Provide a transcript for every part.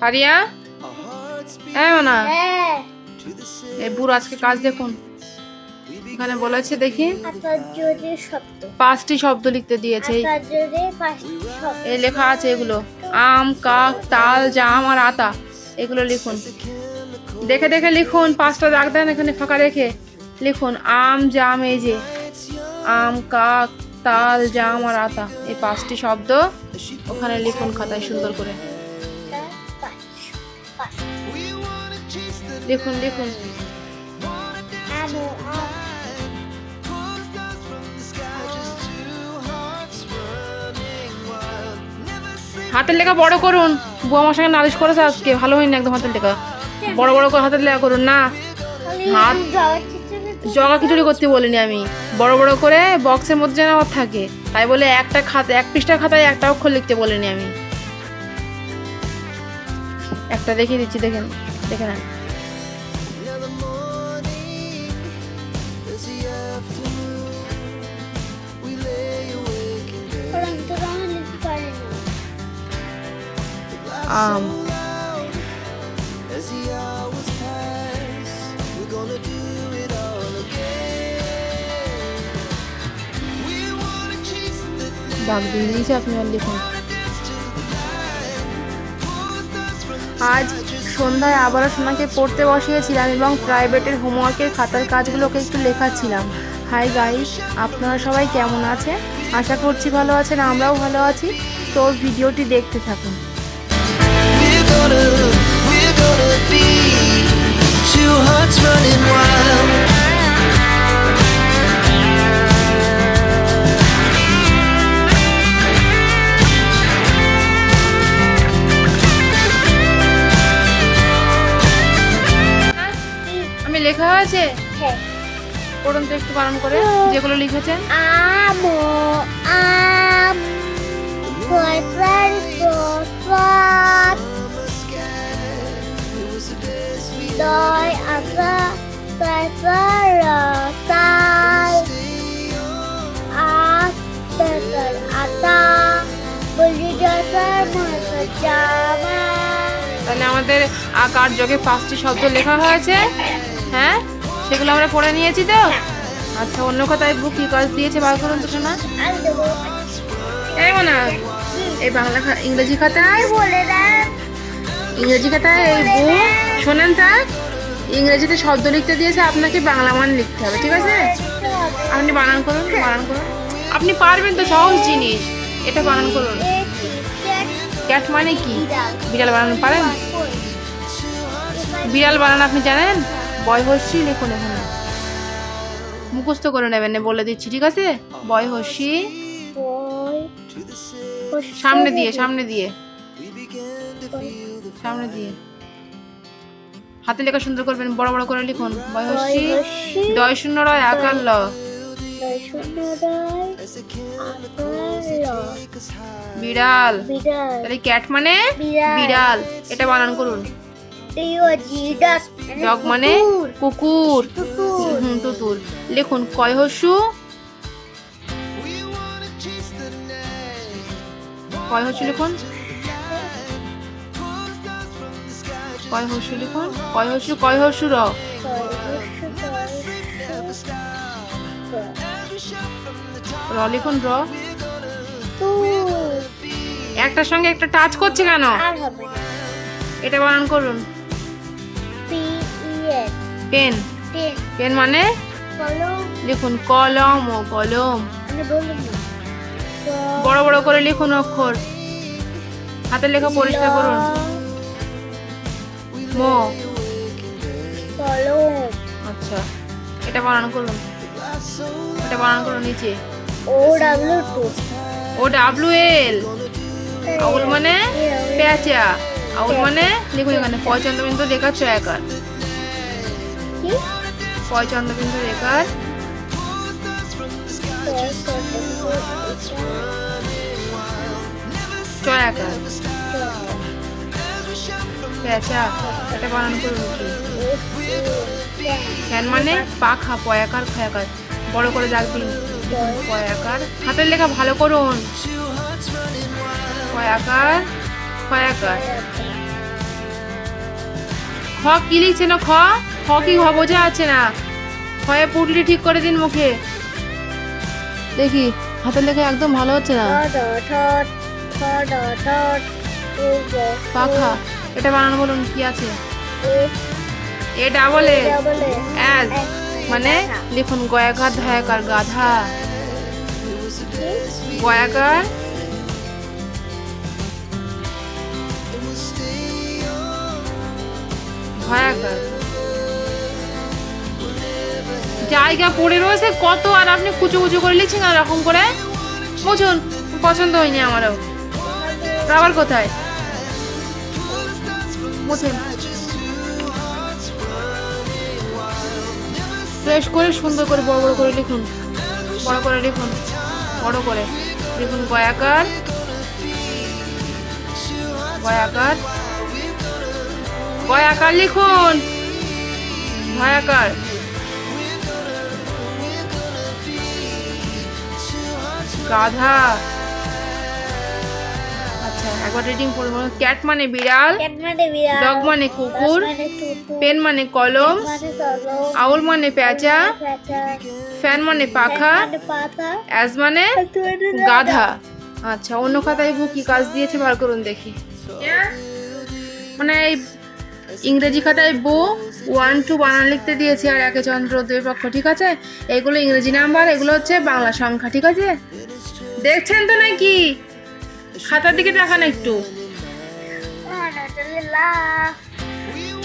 ফারিয়া? হ্যাঁ না হ্যাঁ। এই বুড়ো আজকে কাজ দেখুন। এখানে বলেছে দেখি। পাঁচটি শব্দ লিখতে দিয়েছে। এই- লেখা আছে এগুলো। আম কাক তাল জাম আর আতা। এগুলো লিখুন। দেখে দেখে লিখুন। পাঁচটা দাগ দেন এখানে ফাঁকা রেখে। লিখুন আম জাম এই যে। আম কাক তাল জাম আর আতা। এই পাঁচটি শব্দ ওখানে লিখুন খাতায় সুন্দর করে। আমো আম হাতের লেখা বড় করুন। বউ আমার সঙ্গে নালিশ করেছে আজকে। ভালো হয়নি একদম হাতের লেখা। বড় বড় করে হাতের লেখা করুন না। হাত জগা খিচুড়ি করতে বলিনি আমি। বড় বড় করে বক্সের মধ্যে যেন থাকে। তাই বলে একটা খাতা এক পৃষ্ঠার খাতায় একটা অক্ষর লিখতে বলিনি আমি। একটা দেখিয়ে দিচ্ছি দেখেন দেখে নেন। আম দাগ দিয়ে দিয়েছি আপনি আর লিখুন। আজ সন্ধ্যায় আবারও সোনাকে পড়তে বসিয়েছিলাম এবং প্রাইভেটের হোমওয়ার্কের খাতার কাজগুলোকে একটু লেখাচ্ছিলাম। হাই গাইস, আপনারা সবাই কেমন আছে আশা করছি ভালো আছেন, আমরাও ভালো আছি। তো ভিডিওটি দেখতে থাকুন। Two hearts running wild. পড়ুন তো একটু বারণ করে যেগুলো লিখেছেন। আমো আম দয় আকা আতা বলি জামা তাহলে আমাদের আকার যোগে পাঁচটি শব্দ লেখা হয়েছে। হ্যাঁ? সেগুলো আমরা পড়ে নিয়েছি তো? আচ্ছা অন্য কথায় বুক কি কাজ দিয়েছে বার করুন তো শোনা। এই না এই বাংলা ইংরেজি খাতায়? ইংরেজি খাতায় এই বুক? শোনেন থাক ইংরেজিতে শব্দ লিখতে দিয়েছে, আপনাকে বাংলা মান লিখতে হবে, ঠিক আছে? আপনি বানান করুন বানান করুন। আপনি পারবেন তো, সহজ জিনিস, এটা বানান করুন। ক্যাট মানে কি? বিড়াল বানান, পারেন? বিড়াল বানান আপনি জানেন? বয় হস্যি লিখুন এখানে মুখস্থ করে নেবেন বলে দিচ্ছি ঠিক আছে? বয় হস্যি সামনে দিয়ে সামনে দিয়ে। সামনে দিয়ে। হাতে লেখা সুন্দর করবেন বড় বড় করে লিখুন। বয় হস্যি দয় শূন্য রয় আকার ল। বিড়াল। তাহলে ক্যাট মানে। বিড়াল। এটা বানান করুন। ডগ মানে কুকুর। হুম তুতুর লিখুন কয় হস্যু কয় হস্যু লিখুন? কয় হস্যু লিখুন? কয় হস্যু কয় হস্যু র? র লিখুন র। একটার সঙ্গে একটা টাচ করছে কেন? এটা বানান করুন। পেন পেন মানে? লিখুন কলম ও কলম। বড় বড় করে লিখুন অক্ষর। হাতের লেখা পরিষ্কার করুন। মো। আচ্ছা এটা বানান করুন। এটা বানান করুন নিচে। O W two. O W L. Owl মানে পেঁচা আউল মানে লিখুন এখানে পছন্দ পয়চন্দ্রবিন্দু রেখা ছয়াকার কি পয়চন্দ্রবিন্দু রেখার ছয়াকার পেঁচা এটা বানান করুন ফ্যান মানে পাখা পয়াকার খয়াকার বড় করে দিন পয়াকার হাতের লেখা ভালো করুন। পয়াকার খয়াকার খ কি লিখছে না খ? কি খ বোঝা আছে না। খয়ে পুটলি ঠিক করে দিন মুখে। দেখি, হাতের লেখা একদম ভালো হচ্ছে না। পাখা, এটা বানানো বলুন, কি আছে? এ ডাবল এ। অ্যাজ মানে লিখুন গয়াকার ধয়াকার, গাধা। গয়াকার। ভয়াকার জায়গা পড়ে রয়েছে, কত আর আপনি কুচু কুচু করে লিখছেন আর এরকম করে? বুঝুন, পছন্দ হয়নি আমারও। আবার কোথায়? মুছুন ফ্রেশ করে, সুন্দর করে, বড় বড় করে লিখুন। বড় করে লিখুন। বড় করে। লিখুন গয়াকার। গয়াকার। গয়াকার লিখুন। ভয়াকার গাধা। আচ্ছা। একবার রিডিং করব ক্যাট মানে বিড়াল ক্যাট মানে বিড়াল ডগ মানে কুকুর মানে পেন মানে কলম মানে আউল মানে পেঁচা পেঁচা ফ্যান মানে পাখা মানে অ্যাজ মানে গাধা। আচ্ছা অন্য খাতায় বউ কি কাজ দিয়েছে? বার করুন দেখি। মানে এই ইংরেজি খাতায় বউ ওয়ান টু বানান লিখতে দিয়েছে আর একে চন্দ্র দুই পক্ষ ঠিক আছে? এগুলো ইংরেজি নাম্বার এগুলো হচ্ছে বাংলা সংখ্যা ঠিক আছে? দেখছেন তো নাকি? খাতার দিকে তাকান একটু।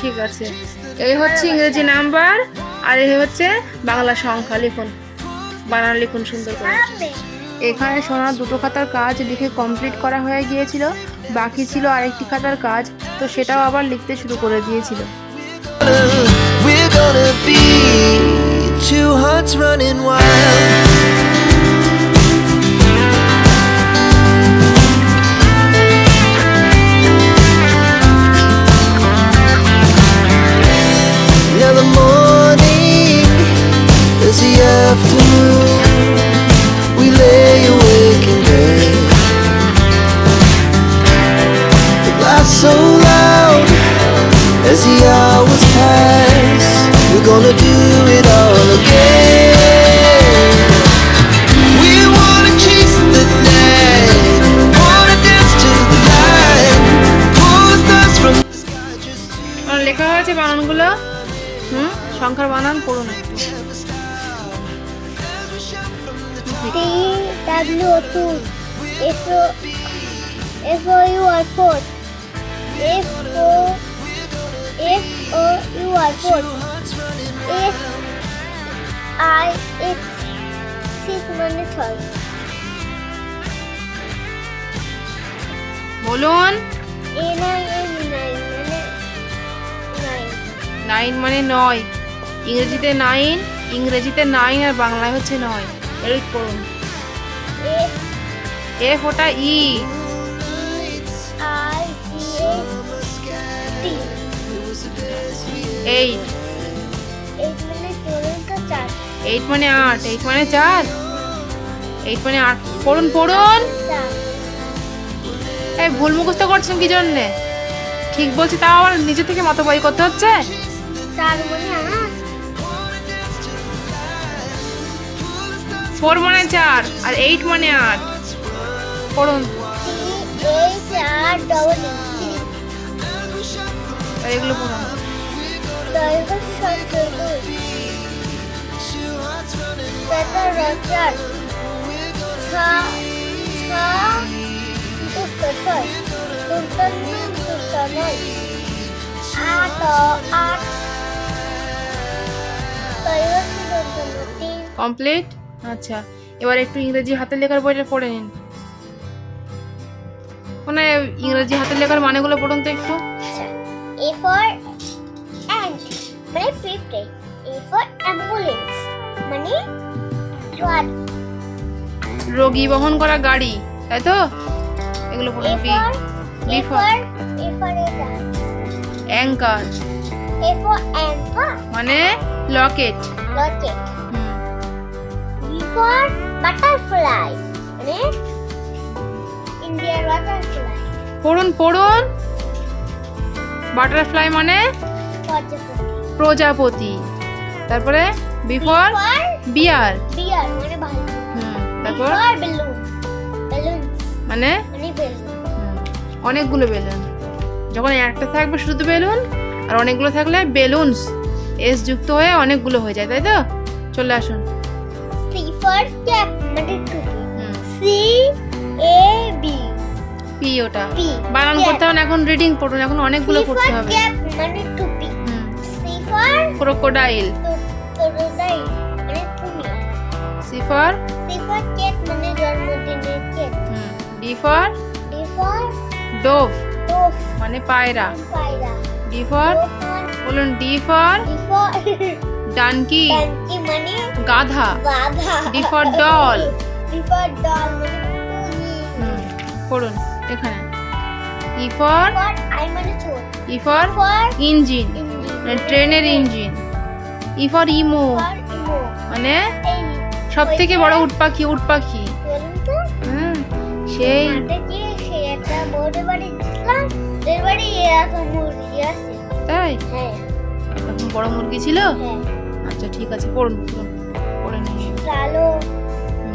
ঠিক আছে। এই হচ্ছে ইংরেজি নাম্বার, আর এই হচ্ছে বাংলা সংখ্যা। লিখুন। বানান, লিখুন সুন্দর করে। এখানে সোনার দুটো খাতার কাজ লিখে কমপ্লিট করা হয়ে গিয়েছিল। বাকি ছিল আরেকটি খাতার কাজ, তো সেটাও আবার লিখতে শুরু করে দিয়েছিল। Two hearts running wild. লেখা হয়েছে বানানগুলো হুম সংখ্যার বানান পড়ুন Two F O F O U R four F O F O U R four F I X six মানে ছয় বলুন। A nine N nine মানে nine নাইন মানে নয়। ইংরেজিতে নাইন ইংরেজিতে নাইন আর বাংলায় হচ্ছে নয়। এর করুন এফ ওটা ই। এইট। এইট মানে আট, এইট মানে চার। এইট মানে আট। পড়ুন পড়ুন। এই ভুল মুখস্থ করছেন কি জন্যে? ঠিক বলছি, তাও আবার নিজে থেকে মতো বই করতে হচ্ছে? চার মানে আট ফোর মানে চার আর এইট মানে আট। পড়ুন। এগুলো পড়ুন। দৈর্ঘ্য আচ্ছা এবার একটু ইংরেজি হাতের লেখার বইটা পড়ে নিন। মানে ইংরেজি হাতের লেখার মানেগুলো পড়ুন তো একটু। A for ant মানে পিঁপড়ে। A for ambulance মানে রোগী বহন করা গাড়ি তাই তো? এগুলো পড়ুন বি for A for এটা অ্যাঙ্কার A for anchor মানে লকেট B for butterfly. মানে ইন্ডিয়ার বাটারফ্লাই পড়ুন পড়ুন। বাটারফ্লাই মানে প্রজাপতি। তারপরে বিফর বিয়ার বিয়ার মানে ভালো তারপর? বেলুন বেলুন মানে? মানে অনেকগুলো বেলুন যখন একটা থাকবে শুধু বেলুন আর অনেকগুলো থাকলে বেলুনস এস যুক্ত হয়ে অনেকগুলো হয়ে যায় তাই তো? চলে আসুন। সি ফর ক্যাপ মানে টুপি সি এ বি পি ওটা। বানান করতে হবে এখন রিডিং পড়ুন এখন অনেকগুলো পড়তে হবে। ক্যাপ মানে টুপি সি ফর ক্রোকোডাইল তোরোদাই মানে তুমি C for C for cake মানে জন্মদিনের cake D for D for dove dove মানে পায়রা। পায়রা। ডি ফর বলুন D for D for donkey donkey মানে গাধা। গাধা। D for doll D for doll পড়ুন এখানে। ই ফর আই মানে ছোট ই ফর ইঞ্জিন ট্রেনের ইঞ্জিন ই ফর ইমো মানে সব থেকে বড় উট পাখি উট পাখি সেই। তাই? হ্যাঁ। বড় মুরগি ছিল? হ্যাঁ। আচ্ছা ঠিক আছে পড়ুন পড়ুন। চালো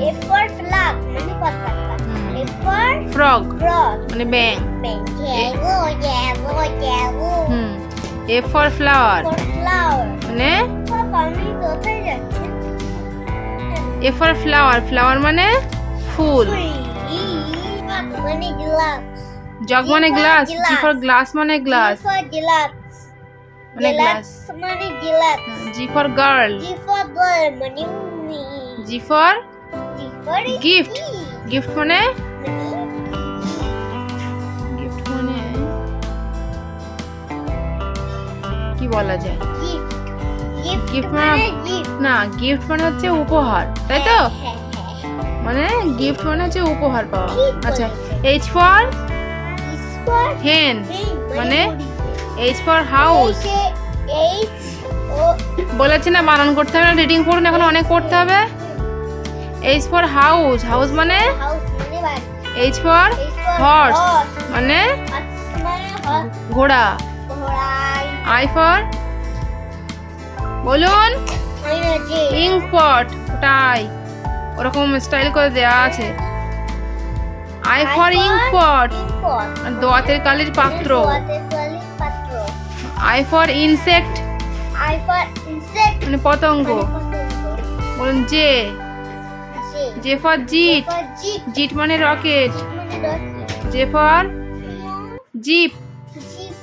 এফ ফর ফ্ল্যাগ মানে পতাকা। এফ ফর ফ্রগ ফ্রগ মানে ব্যাং ব্যাং জ্যাগো জ্যাগো জ্যাগো হুম এ ফর ফ্লাওয়ার ফ্লাওয়ার মানে? আমি কোথায় যাচ্ছি? এ ফর ফ্লাওয়ার ফ্লাওয়ার মানে ফুল. মানে গ্লাস জগ মানে গ্লাস জি ফর গ্লাস মানে গ্লাস মানে গ্লাস মানে glass G for girl G for girl মানে জি ফর. কি? গিফট মানে? গিফট মানে? কি বলা যায়? Gift. মানে মানে- না গিফট মানে হচ্ছে উপহার তাই তো? হ্যাঁ, হ্যাঁ, হ্যাঁ। মানে গিফট মানে হচ্ছে উপহার পাওয়া। আচ্ছা এইচ ফর হেন মানে। এইচ ফর হাউস বলেছি না বানান করতে হবে না রিডিং পড়ুন এখন অনেক পড়তে হবে। এইচ ফর হাউস হাউস মানে। এইচ ফর হর্স মানে? ঘোড়া। আই ফর বলুন। ইঙ্ক পট ওরকম স্টাইল করে দেওয়া আছে। আই ফর ইঙ্ক পট দোয়াতের কালির পাত্র। I for insect I for insect, মানে পতঙ্গ। বলুন যে জে ফর জিট জিট মানে রকেট মানে জে ফর জিপ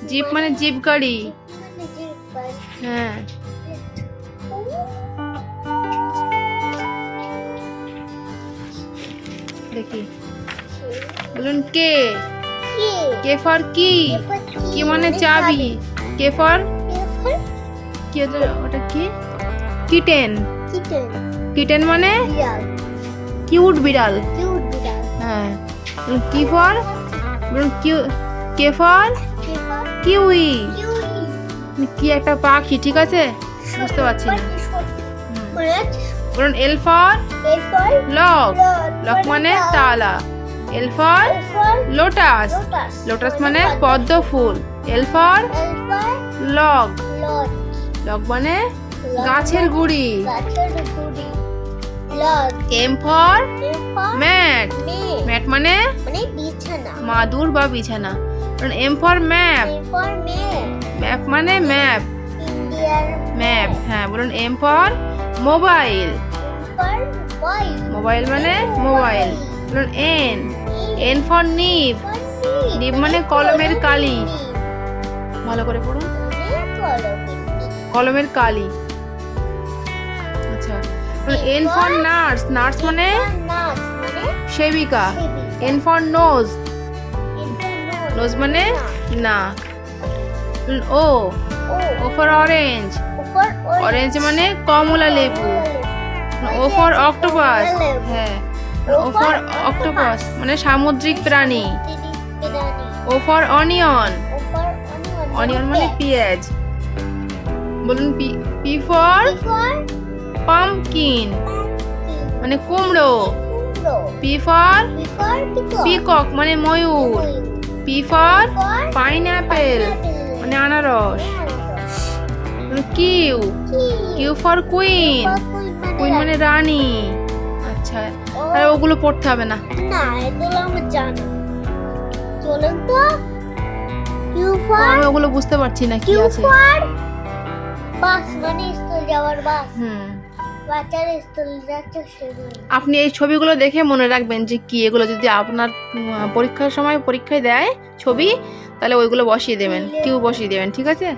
জিপ মানে জিপ গাড়ি. মানে jeep গাড়ি। হ্যাঁ। দেখি। বলুন কে? কি? ফর কি? কি মানে চাবি? কে ফর কি ওটা- কি? কিটেন কিটেন মানে? কিউট বিড়াল। হ্যাঁ। K for Q K for kiwi. কি একটা পাখি ঠিক আছে? বুঝতে পারছি না। মানে বলুন। এল ফর লক। লক মানে তালা। L for lotus. লোটাস। মানে পদ্ম ফুল। L for log log, log মানে গাছের গুড়ি। এম ফর ম্যাট ম্যাট মানে? মানে বিছানা। মাদুর বা বিছানা। এম ফর ম্যাপ ম্যাপ মানে ম্যাপ ম্যাপ হ্যাঁ বলুন এম ফর মোবাইল মোবাইল মানে মোবাইল বলুন N N for nib nib মানে কলমের কালি। ভালো করে পড়ুন। কলমের কালি। এন ফর নার্স নার্স মানে? সেবিকা। এন ফর নোজ নোজ মানে? না। O O for orange orange মানে কমলা লেবু। ও ফর অক্টোপাস হ্যাঁ। ও ফর অক্টোপাস মানে সামুদ্রিক প্রাণী। ও ফর অনিয়ন অনিয়ন মানে পেঁয়াজ। বলুন পি পি ফর পামকিন মানে কুমড়ো। পি ফর পিকক মানে ময়ূর। পি ফর পাইনঅ্যাপেল মানে আনারস। Q Q for queen queen মানে রানী। আচ্ছা আর ওগুলো পড়তে হবে না। না এগুলো আমার জানা চলুন তো। কিউ ফর আমি ওগুলো বুঝতে পারছি না কি আছে। বাস মানে স্কুল যাওয়ার বাস। হুম। আপনি এই ছবিগুলো দেখে মনে রাখবেন যে কি এগুলো যদি আপনার পরীক্ষার সময় পরীক্ষায় দেয় ছবি তাহলে ওইগুলো বসিয়ে দেবেন কিউ বসিয়ে দেবেন ঠিক আছে?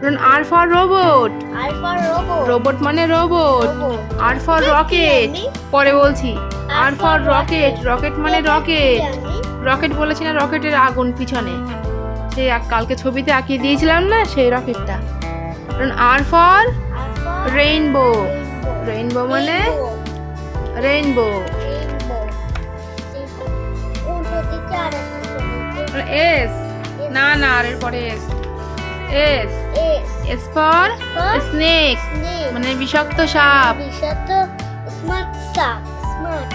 ধরুন আর ফর রোবট। রোবট। মানে রোবট। R for rocket. পরে বলছি আর ফর রকেট। রকেট। মানে রকেট রকেট। বলেছি না রকেটের আগুন পিছনে। সেই কালকে ছবিতে আঁকিয়ে দিয়েছিলাম না সেই রকেটটা। কারণ আর ফর রেইনবো। রেইনবো মানে? রেইনবো এস না না আর এর পরে S S S for snake মানে বিষাক্ত সাপ. বিষাক্ত স্মার্ট সাপ স্মার্ট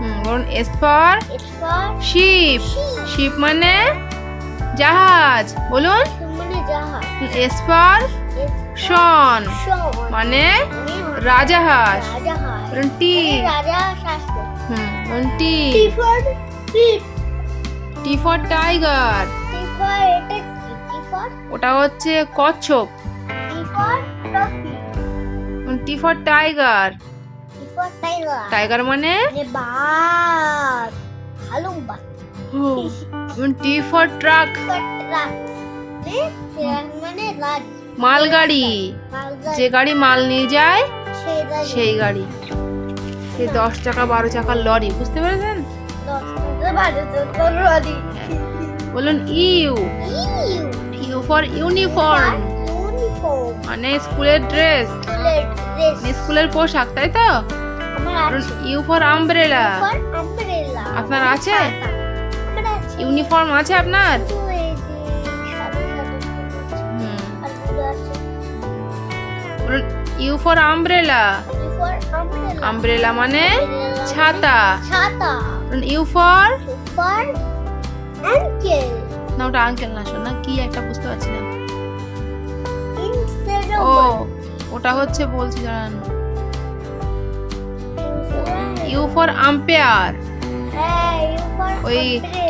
হুম বলুন এস ফর শিপ শিপ মানে জাহাজ। বলুন? মানে জাহাজ। S for swan. মানে রাজাহাঁস রাজাহাঁস টি। রাজা শাস্ত্র। হুম বলুন টি। টিপ। টি ফর টাইগার এটা ওটা হচ্ছে কচ্ছপ। T for tiger. Tiger. Tiger মানে? মানে বাঘ। T for truck. মানে মালগাড়ি। যে গাড়ি মাল নিয়ে যায় সেই গাড়ি। সেই দশ চাকা বারো চাকার লরি বুঝতে পেরেছেন? বলুন ইউ। ইউ। For uniform. মানে স্কুলের ড্রেস। স্কুলের পোশাক তাই তো? U for umbrella. আপনার আছে? ইউনিফর্ম আছে আপনার? বলুন ইউ ফর আমব্রেলা আমব্রেলা মানে ছাতা। ইউ ফর না ওটা আঙ্কেল না শোনা কি একটা বুঝতে পারছি না। ও ওটা হচ্ছে বলছি জানান। ইউ ফর আম্পায়ার হ্যাঁ ওই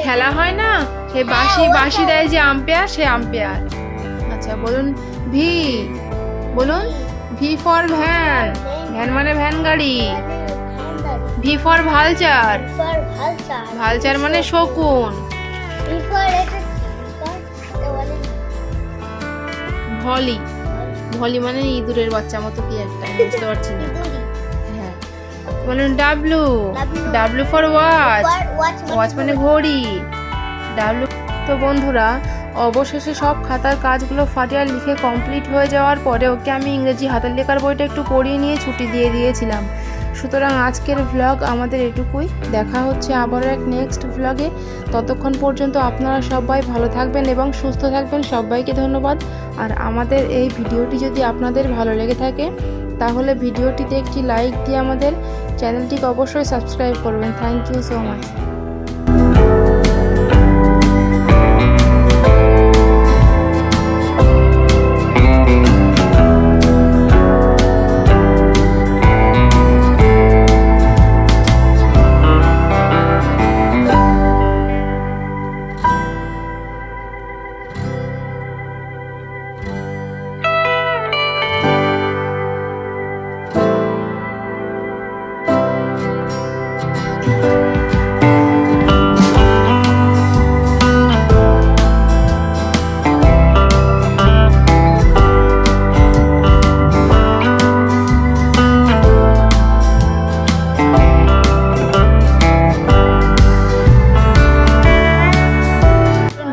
খেলা হয় না? সে বাঁশি বাঁশি দেয় যে আম্পায়ার সে আম্পায়ার আচ্ছা বলুন ভি বলুন। ভি ফর ভ্যান ভ্যান মানে ভ্যান গাড়ি। V for vulture. ভালচার মানে শকুন। ভলি। ভলি মানে ইঁদুরের বাচ্চা মতো কি একটা বুঝতে পারছি না। হ্যাঁ। বলুন W W। W for watch watch মানে ঘড়ি। ডাব্লু তো বন্ধুরা অবশেষে সব খাতার কাজগুলো ফাটিয়ে লিখে কমপ্লিট হয়ে যাওয়ার পরে ওকে আমি ইংরেজি হাতের লেখার বইটা একটু পড়িয়ে নিয়ে ছুটি দিয়ে দিয়েছিলাম। সুতরাং আজকের ভ্লগ আমাদের এটুকুই। দেখা হচ্ছে আবারও এক নেক্সট ভ্লগে ততক্ষণ পর্যন্ত আপনারা সবাই ভালো থাকবেন এবং সুস্থ থাকবেন। সবাইকে ধন্যবাদ। আর আমাদের এই ভিডিওটি যদি আপনাদের ভালো লেগে থাকে, তাহলে ভিডিওটিতে একটি লাইক দিয়ে আমাদের চ্যানেলটিকে অবশ্যই সাবস্ক্রাইব করবেন। Thank you so much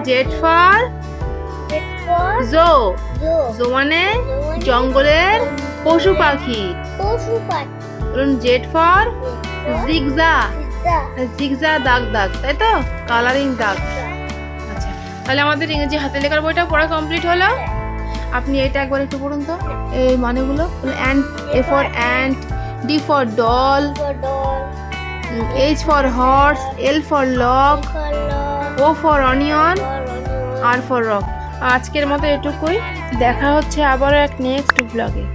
Z for zoo. Zoo. Zoo মানে জঙ্গলের পশু পাখি। পশু পাখি। বলুন জেড ফর জিগজা। জিগজা। দাগ দাগ তাই তো? কালারিং দাগ। আচ্ছা তাহলে আমাদের ইংরেজি হাতে লেখার বইটা পড়া কমপ্লিট হলো। আপনি এটা একবার একটু পড়ুন তো। এই মানেগুলো? Ant A for ant D for doll doll H for horse L for lock O for onion R for rock. আজকের মতো এটুকুই। দেখা হচ্ছে আবারও এক নেক্সট ব্লগে